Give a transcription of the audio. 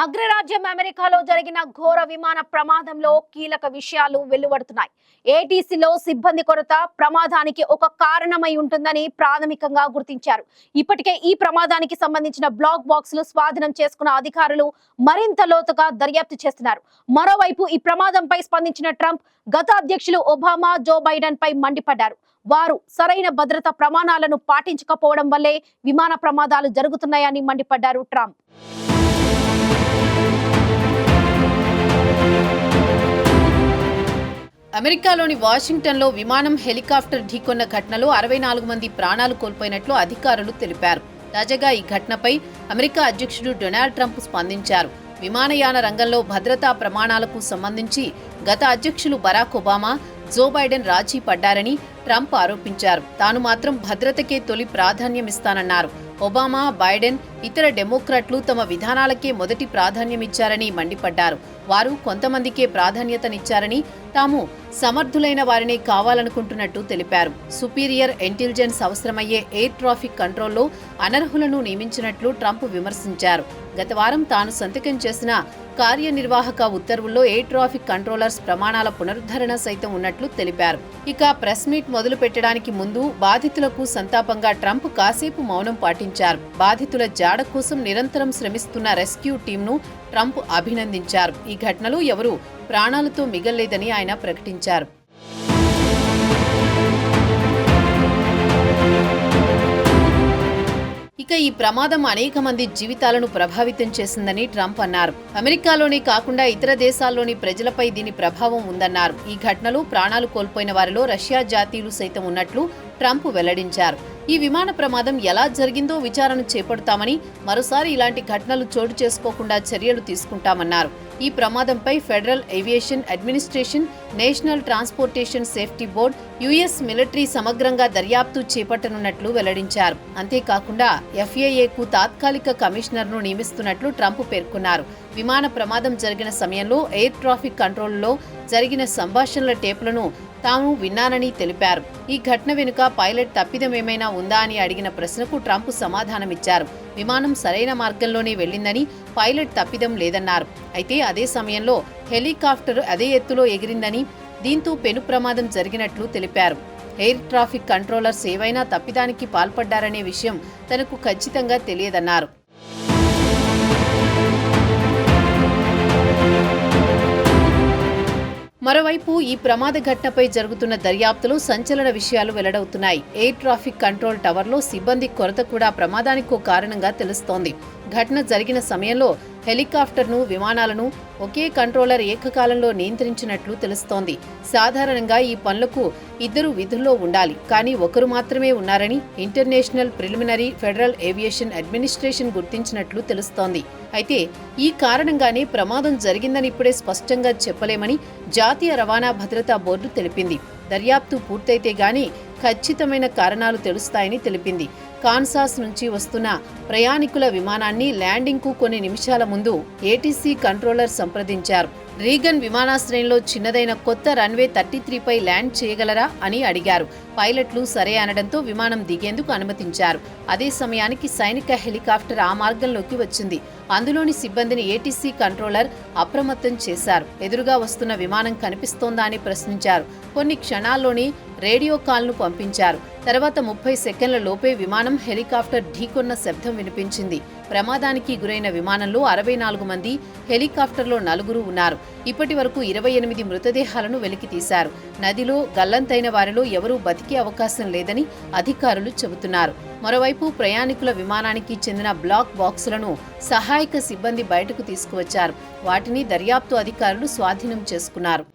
అగ్రరాజ్యం అమెరికాలో జరిగిన ఘోర విమాన ప్రమాదంలో కీలక విషయాలు వెలువడుతున్నాయి. ఏటీసీలో సిబ్బంది కొరత ప్రమాదానికి ఒక కారణమై ఉంటుందని ప్రాథమికంగా గుర్తించారు. ఇప్పటికే ఈ ప్రమాదానికి సంబంధించిన బ్లాక్ బాక్సులు స్వాధీనం చేసుకున్న అధికారులు మరింత లోతుగా దర్యాప్తు చేస్తున్నారు. మరోవైపు ఈ ప్రమాదంపై స్పందించిన ట్రంప్ గత అధ్యక్షులు ఒబామా జో బైడెన్ పై మండిపడ్డారు. వారు సరైన భద్రత ప్రమాణాలను పాటించకపోవడం వల్లే విమాన ప్రమాదాలు జరుగుతున్నాయని మండిపడ్డారు ట్రంప్. అమెరికాలోని వాషింగ్టన్లో విమానం హెలికాప్టర్ ఢీకొన్న ఘటనలో అరవై నాలుగు మంది ప్రాణాలు కోల్పోయినట్లు అధికారులు తెలిపారు. తాజాగా ఈ ఘటనపై అమెరికా అధ్యక్షుడు డొనాల్డ్ ట్రంప్ స్పందించారు. విమానయాన రంగంలో భద్రతా ప్రమాణాలకు సంబంధించి గత అధ్యక్షులు బరాక్ ఒబామా జో బైడెన్ రాజీ పడ్డారని ట్రంప్ ఆరోపించారు. తాను మాత్రం భద్రతకే తొలి ప్రాధాన్యమిస్తానన్నారు. ఒబామా బైడెన్ ఇతర డెమోక్రాట్లు తమ విధానాలకే మొదటి ప్రాధాన్యమిచ్చారని మండిపడ్డారు. వారు కొంతమందికే ప్రాధాన్యతనిచ్చారని తాము సమర్థులైన వారినే కావాలనుకుంటున్నట్టు తెలిపారు. సుపీరియర్ ఇంటెలిజెన్స్ అవసరమయ్యే ఎయిర్ ట్రాఫిక్ కంట్రోల్లో అనర్హులను నియమించినట్లు ట్రంప్ విమర్శించారు. గత వారం తాను సంతకం చేసిన కార్యనిర్వాహక ఉత్తర్వుల్లో ఎయిర్ ట్రాఫిక్ కంట్రోలర్స్ ప్రమాణాల పునరుద్ధరణ సైతం ఉన్నట్లు తెలిపారు. ఇక ప్రెస్ మీట్ మొదలు పెట్టడానికి ముందు బాధితులకు సంతాపంగా ట్రంప్ కాసేపు మౌనం పాటించారు. బాధితుల జాడ కోసం నిరంతరం శ్రమిస్తున్న రెస్క్యూ టీంను ట్రంప్ అభినందించారు. ఈ ఘటనలో ఎవరూ ప్రాణాలతో మిగల్లేదని ఆయన ప్రకటించారు. ఈ ప్రమాదం అనేక మంది జీవితాలను ప్రభావితం చేసిందని ట్రంప్ అన్నారు. అమెరికాలోనే కాకుండా ఇతర దేశాల్లోని ప్రజలపై దీని ప్రభావం ఉందన్నారు. ఈ ఘటనలో ప్రాణాలు కోల్పోయిన వారిలో రష్యా జాతీయులు సైతం ఉన్నట్లు ట్రంప్ వెల్లడించారు. ఈ విమాన ప్రమాదం ఎలా జరిగిందో విచారణ చేపడతామని మరోసారి ఇలాంటి ఘటనలు చోటు చేసుకోకుండా చర్యలు తీసుకుంటామన్నారు. ఈ ప్రమాదంపై federal aviation administration national transportation safety board US military సమగ్రంగా దర్యాప్తు చేపట్టనున్నట్లు వెల్లడించారు. అంతేకాకుండా ఎఫ్ఏఏకు తాత్కాలిక కమిషనర్ను నియమిస్తున్నట్లు ట్రంప్ పేర్కొన్నారు. విమాన ప్రమాదం జరిగిన సమయంలో ఎయిర్ ట్రాఫిక్ కంట్రోల్లో జరిగిన సంభాషణల టేపులను తాము విన్నానని తెలిపారు. ఈ ఘటన వెనుక పైలట్ తప్పిదమేమైనా ఉందా అని అడిగిన ప్రశ్నకు ట్రంప్ సమాధానమిచ్చారు. విమానం సరైన మార్గంలోనే వెళ్ళిందని పైలట్ తప్పిదం లేదన్నారు. అయితే అదే సమయంలో హెలికాప్టర్ అదే ఎత్తులో ఎగిరిందని దీంతో పెను ప్రమాదం జరిగినట్లు తెలిపారు. ఎయిర్ ట్రాఫిక్ కంట్రోలర్స్ ఏవైనా తప్పిదానికి పాల్పడ్డారనే విషయం తనకు ఖచ్చితంగా తెలియదన్నారు. మరోవైపు ఈ ప్రమాద ఘటనపై జరుగుతున్న దర్యాప్తులో సంచలన విషయాలు వెల్లడవుతున్నాయి. ఎయిర్ ట్రాఫిక్ కంట్రోల్ టవర్లో సిబ్బంది కొరత కూడా ప్రమాదానికి కారణంగా తెలుస్తోంది. ఘటన జరిగిన సమయంలో హెలికాప్టర్ను విమానాలను ఒకే కంట్రోలర్ ఏకకాలంలో నియంత్రించినట్లు తెలుస్తోంది. సాధారణంగా ఈ పనులకు ఇద్దరు విధుల్లో ఉండాలి. కానీ ఒకరు మాత్రమే ఉన్నారని international preliminary federal aviation administration గుర్తించినట్లు తెలుస్తోంది. అయితే ఈ కారణంగానే ప్రమాదం జరిగిందని ఇప్పుడే స్పష్టంగా చెప్పలేమని జాతీయ రవాణా భద్రతా బోర్డు తెలిపింది. దర్యాప్తు పూర్తయితే గానీ ఖచ్చితమైన కారణాలు తెలుస్తాయని తెలిపింది. కాన్సాస్ నుంచి వస్తున్న ప్రయాణికుల విమానాన్ని ల్యాండింగ్కు కొన్ని నిమిషాల ముందు ఏటీసీ కంట్రోలర్ సంప్రదించారు. రీగన్ విమానాశ్రయంలో చిన్నదైన కొత్త రన్వే థర్టీ త్రీపై ల్యాండ్ చేయగలరా అని అడిగారు. పైలట్లు సరే అనడంతో విమానం దిగేందుకు అనుమతించారు. అదే సమయానికి సైనిక హెలికాప్టర్ ఆ మార్గంలోకి వచ్చింది. అందులోని సిబ్బందిని ఏటీసీ కంట్రోలర్ అప్రమత్తం చేశారు. ఎదురుగా వస్తున్న విమానం కనిపిస్తోందా అని ప్రశ్నించారు. కొన్ని క్షణాల్లోనే రేడియో కాల్ను పంపించారు. తర్వాత ముప్పై సెకండ్ల లోపే విమానం హెలికాప్టర్ ఢీకొన్న శబ్దం వినిపించింది. ప్రమాదానికి గురైన విమానంలో అరవై నాలుగు మంది హెలికాప్టర్లో నలుగురు ఉన్నారు. ఇప్పటి వరకు ఇరవై ఎనిమిది మృతదేహాలను వెలికి తీశారు నదిలో గల్లంతైన వారిలో ఎవరూ బతికి బయటికి అవకాశం లేదని అధికారులు చెబుతున్నారు. మరోవైపు ప్రయాణికుల విమానానికి చెందిన బ్లాక్ బాక్సులను సహాయక సిబ్బంది బయటకు తీసుకువచ్చారు. వాటిని దర్యాప్తు అధికారులు స్వాధీనం చేసుకున్నారు.